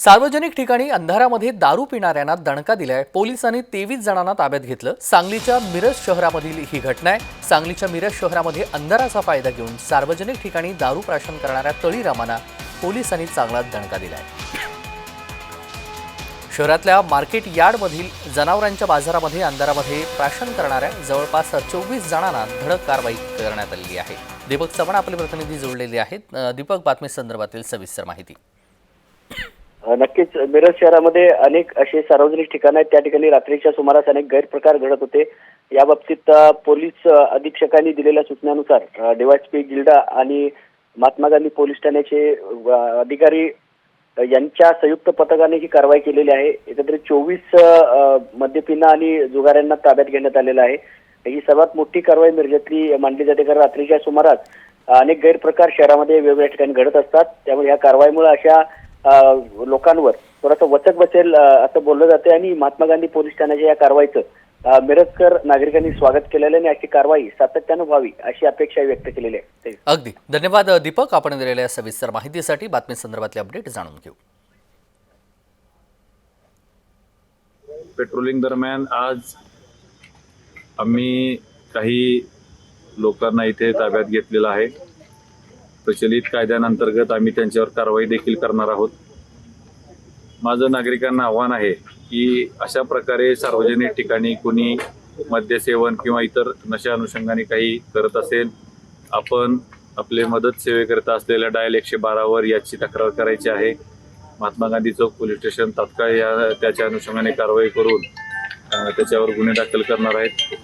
सार्वजनिक ठिकाणी अंधारामध्ये दारू पिणाऱ्यांना दणका दिलाय. पोलिसांनी तेवीस जणांना ताब्यात घेतलं. सांगलीच्या मिरज शहरामधील ही घटना आहे. सांगलीच्या मिरज शहरामध्ये अंधाराचा फायदा घेऊन सार्वजनिक ठिकाणी दारू प्राशन करणाऱ्या तळीरामांना पोलिसांनी चांगला दणका दिलाय. शहरातल्या मार्केट यार्डमधील जनावरांच्या बाजारामध्ये अंधारामध्ये प्राशन करणाऱ्या जवळपास चोवीस जणांना धडक कारवाई करण्यात आलेली आहे. दीपक चव्हाण आपले प्रतिनिधी जोडलेले आहेत. दीपक बातमी संदर्भातील सविस्तर माहिती. नक्कीच मिरज शहरामध्ये अनेक असे सार्वजनिक ठिकाणं आहेत. त्या ठिकाणी रात्रीच्या सुमारास अनेक गैरप्रकार घडत होते. या बाबतीत पोलीस अधीक्षकांनी दिलेल्या सूचनानुसार डीवायएसपी गिल्डा आणि महात्मा गांधी पोलीस ठाण्याचे अधिकारी यांच्या संयुक्त पथकाने ही कारवाई केलेली आहे. एकत्रित चोवीस मद्यपिना आणि जुगाऱ्यांना ताब्यात घेण्यात आलेलं आहे. ही सर्वात मोठी कारवाई मिरजेतली मानली जाते कारण रात्रीच्या सुमारास अनेक गैरप्रकार शहरामध्ये वेगवेगळ्या ठिकाणी घडत असतात. त्यामुळे या कारवाईमुळे अशा लोकांवर. थोडासा वचक बसेल असं बोललं जाते आणि महात्मा गांधी पोलीस ठाण्याच्या या कारवाईचं मिरजकर नागरिकांनी स्वागत केलेलं आहे आणि अशी कारवाई सातत्यानं व्हावी अशी अपेक्षा व्यक्त केलेली आहे. अगदी. धन्यवाद दीपक. आपण दिलेल्या सविस्तर माहितीसाठी बातमी संदर्भातले अपडेट जाणून घेऊ. पेट्रोलिंग दरम्यान आज आम्ही काही लोकांना इथे ताब्यात घेतलेलं आहे. प्रचलित कायद्यांतर्गत आम्ही त्यांच्यावर कारवाई देखील करणार आहोत. माझं नागरिकांना आव्हान आहे की अशा प्रकारे सार्वजनिक ठिकाणी कोणी मद्यसेवन किंवा इतर नशा अनुषंगाने काही करत असेल आपण आपले मदत सेवेकरिता असलेल्या डायल एकशे बारावर याची तक्रार करायची आहे. महात्मा गांधी चौक पोलीस स्टेशन तात्काळ या त्याच्या अनुषंगाने कारवाई करून त्याच्यावर गुन्हे दाखल करणार आहेत.